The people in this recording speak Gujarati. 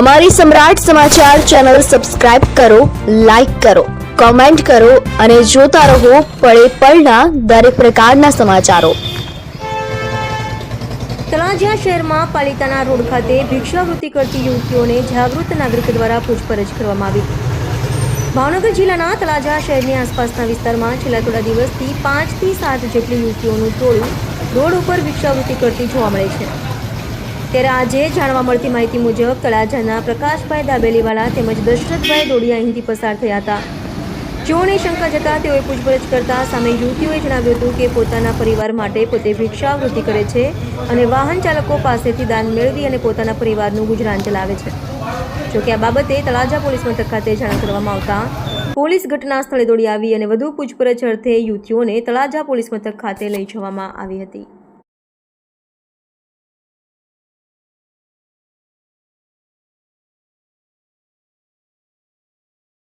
અમારી સમ્રાટ સમાચાર ચેનલ સબસ્ક્રાઇબ કરો, લાઇક કરો, કોમેન્ટ કરો અને જોતા રહો પળે પળના દરેક પ્રકારના સમાચારો. તળાજા શહેરમાં પાલિતાના રોડ ખાતે ભિક્ષાવૃત્તિ કરતી યુવતીઓને જાગૃત નાગરિક દ્વારા પૂછપરછ કરવામાં આવી. ભાવનગર જિલ્લાના તળાજા શહેરની આસપાસના વિસ્તારમાં છેલ્લા થોડા દિવસથી પાંચથી સાત જેટલી યુવતીઓનું ટોળું રોડ ઉપર ભિક્ષાવૃત્તિ કરતી જોવા મળે છે. ત્યારે આજે જાણવા મળતી માહિતી મુજબ તળાજાના પ્રકાશભાઈ દાબેલીવાલા તેમજ દશરથભાઈ દોડિયા અહીંથી પસાર થયા હતા. જેઓને શંકા જતા તેઓએ પૂછપરછ કરતા સામે યુવતીઓએ જણાવ્યું હતું કે પોતાના પરિવાર માટે પોતે ભિક્ષાવૃત્તિ કરે છે અને વાહન ચાલકો પાસેથી દાન મેળવી અને પોતાના પરિવારનું ગુજરાન ચલાવે છે. જોકે આ બાબતે તળાજા પોલીસ મથક ખાતે જાણ કરવામાં આવતા પોલીસ ઘટના સ્થળે દોડી આવી અને વધુ પૂછપરછ અર્થે યુવતીઓને તળાજા પોલીસ મથક ખાતે લઈ જવામાં આવી હતી.